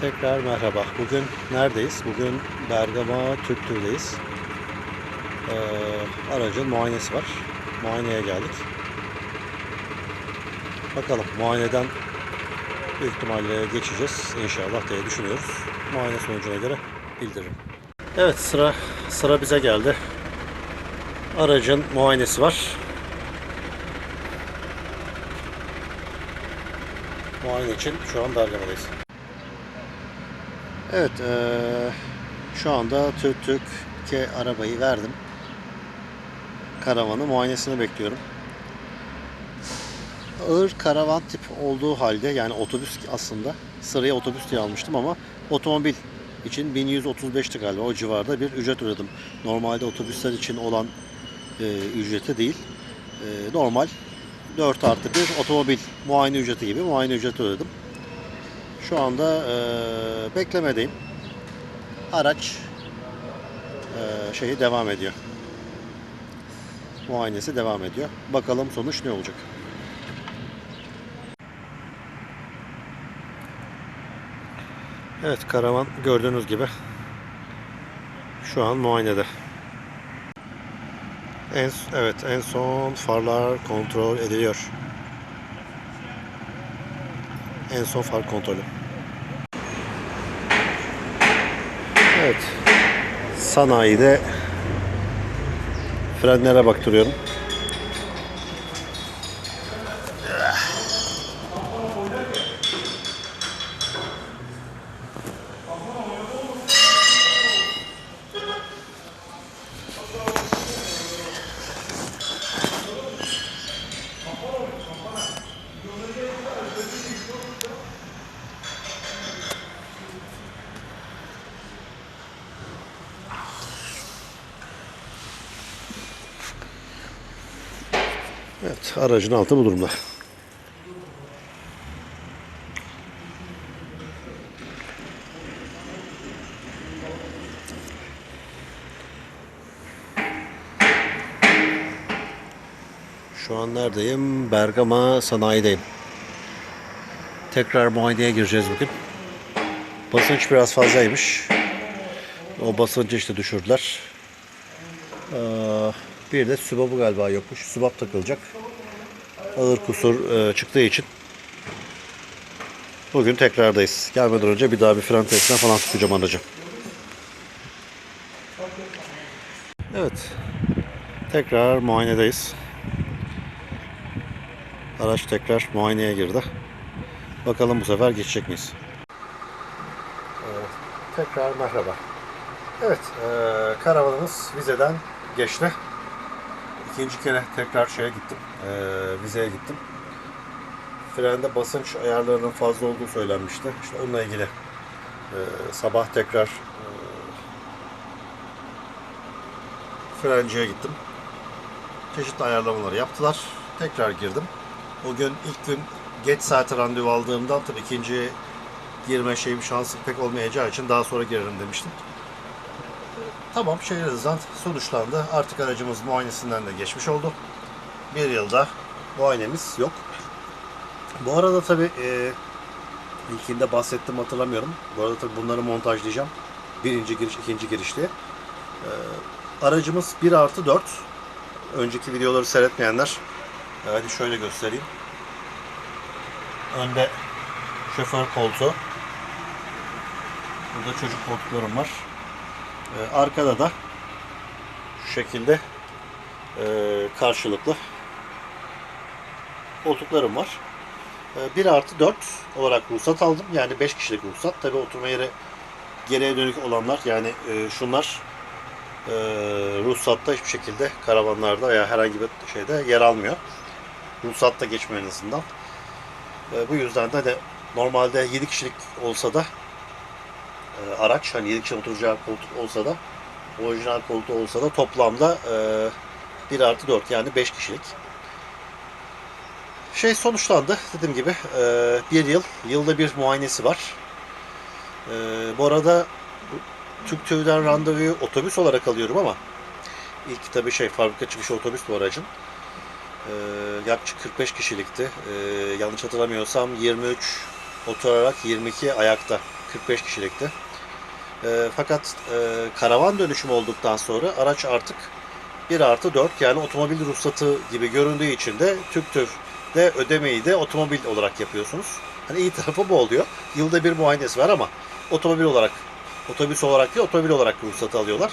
Tekrar merhaba. Bugün neredeyiz? Bugün Bergama Türktür'deyiz. Ee, aracın muayenesi var. Muayeneye geldik. Bakalım muayeneden büyük ihtimalle geçeceğiz inşallah diye düşünüyoruz. Muayene sonucuna göre bildiririm. Evet sıra sıra bize geldi. Aracın muayenesi var. Muayene için şu an Bergama'dayız. Evet, eee, şu anda Türk Türk'e arabayı verdim. Karavanı muayenesini bekliyorum. Ağır karavan tip olduğu halde yani otobüs aslında sıraya otobüs diye almıştım ama otomobil için 1135'ti galiba o civarda bir ücret ödedim. Normalde otobüsler için olan e, ücreti değil. E, normal 4 artı bir otomobil muayene ücreti gibi muayene ücreti ödedim. Şu anda e, beklemedeyim. Araç e, şeyi devam ediyor. Muayenesi devam ediyor. Bakalım sonuç ne olacak. Evet karavan gördüğünüz gibi şu an muayenede. En, evet en son farlar kontrol ediliyor. En son far kontrolü. Evet. Sanayide frenlere baktırıyorum. Evet, aracın altı bu durumda. Şu an neredeyim? Bergama sanayideyim. Tekrar muayeneye gireceğiz bugün. Basınç biraz fazlaymış. O basıncı işte düşürdüler. Ee, bir de sübabı galiba yokmuş. Sübap takılacak. Ağır kusur e, çıktığı için bugün tekrardayız. Gelmeden önce bir daha bir fren testine falan tutacağım aracı. Evet. Tekrar muayenedeyiz. Araç tekrar muayeneye girdi. Bakalım bu sefer geçecek miyiz? Ee, tekrar merhaba. Evet, e, karavanımız vizeden geçti. İkinci kere tekrar şeye gittim, e, vizeye gittim. Frende basınç ayarlarının fazla olduğu söylenmişti. İşte onunla ilgili e, sabah tekrar e, frenciye gittim. Çeşitli ayarlamaları yaptılar. Tekrar girdim. O gün ilk gün geç saate randevu aldığımdan tabii ikinci girme şeyim şansı pek olmayacağı için daha sonra girerim demiştim. Tamam şehir hızdan sonuçlandı. Artık aracımız muayenesinden de geçmiş oldu. Bir yılda muayenemiz yok. Bu arada tabii e, ilkinde bahsettim hatırlamıyorum. Bu arada tabii bunları montajlayacağım. Birinci giriş, ikinci giriş diye. E, aracımız 1 artı 4. Önceki videoları seyretmeyenler e, hadi şöyle göstereyim. Önde şoför koltuğu. Burada çocuk koltuklarım var. Ee, arkada da şu şekilde e, karşılıklı koltuklarım var. E, 1 artı 4 olarak ruhsat aldım. Yani 5 kişilik ruhsat. Tabi oturma yeri geriye dönük olanlar yani e, şunlar e, ruhsatta hiçbir şekilde karavanlarda veya herhangi bir şeyde yer almıyor. Ruhsatta geçmiyor en azından. E, bu yüzden de, de normalde 7 kişilik olsa da e, araç hani 7 kişinin oturacağı koltuk olsa da orijinal koltuğu olsa da toplamda e, 1 artı 4 yani 5 kişilik. Şey sonuçlandı dediğim gibi e, bir yıl yılda bir muayenesi var. E, bu arada Türk TÜV'den randevuyu otobüs olarak alıyorum ama ilk tabii şey fabrika çıkışı otobüs bu aracın. E, yaklaşık 45 kişilikti. E, yanlış hatırlamıyorsam 23 oturarak 22 ayakta 45 kişilikti. E, fakat e, karavan dönüşümü olduktan sonra araç artık 1 artı 4 yani otomobil ruhsatı gibi göründüğü için de TÜKTÜR'de ödemeyi de otomobil olarak yapıyorsunuz. Hani iyi tarafı bu oluyor. Yılda bir muayenesi var ama otomobil olarak, otobüs olarak değil otomobil olarak ruhsatı alıyorlar.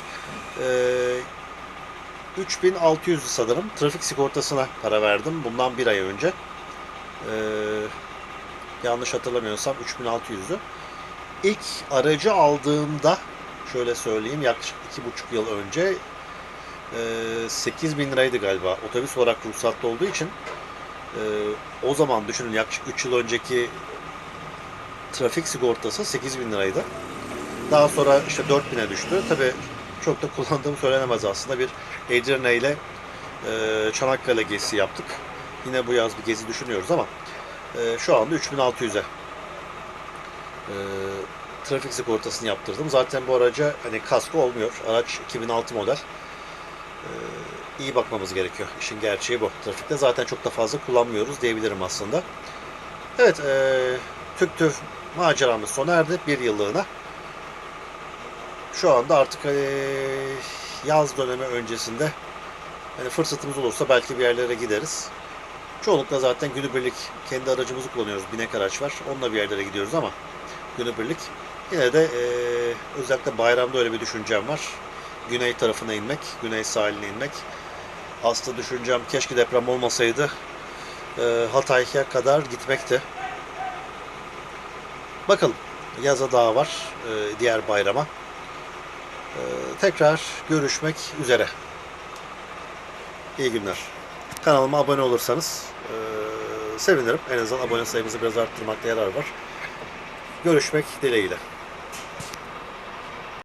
Ee, 3600 sanırım trafik sigortasına para verdim bundan bir ay önce. Ee, yanlış hatırlamıyorsam 3600'dü. İlk aracı aldığımda şöyle söyleyeyim yaklaşık 2,5 yıl önce e, 8 bin liraydı galiba. Otobüs olarak ruhsatlı olduğu için e, o zaman düşünün yaklaşık 3 yıl önceki trafik sigortası 8 bin liraydı. Daha sonra işte 4 bine düştü. Tabi çok da kullandığım söylenemez aslında. Bir Edirne ile e, Çanakkale gezisi yaptık. Yine bu yaz bir gezi düşünüyoruz ama e, şu anda 3600'e e, trafik sigortasını yaptırdım. Zaten bu araca hani kasko olmuyor. Araç 2006 model. E, iyi bakmamız gerekiyor. İşin gerçeği bu. Trafikte zaten çok da fazla kullanmıyoruz diyebilirim aslında. Evet, e, Türk TÜV maceramız sona erdi. Bir yıllığına. Şu anda artık hani yaz dönemi öncesinde hani fırsatımız olursa belki bir yerlere gideriz. Çoğunlukla zaten günübirlik kendi aracımızı kullanıyoruz. Binek araç var. Onunla bir yerlere gidiyoruz ama günübirlik. Yine de e, özellikle bayramda öyle bir düşüncem var. Güney tarafına inmek, güney sahiline inmek. Aslında düşüncem keşke deprem olmasaydı e, Hatay'a kadar gitmekti. Bakalım. Yaza daha var. e, diğer bayrama. E, tekrar görüşmek üzere. İyi günler. Kanalıma abone olursanız e, sevinirim. En azından abone sayımızı biraz arttırmakta yarar var. Görüşmek dileğiyle.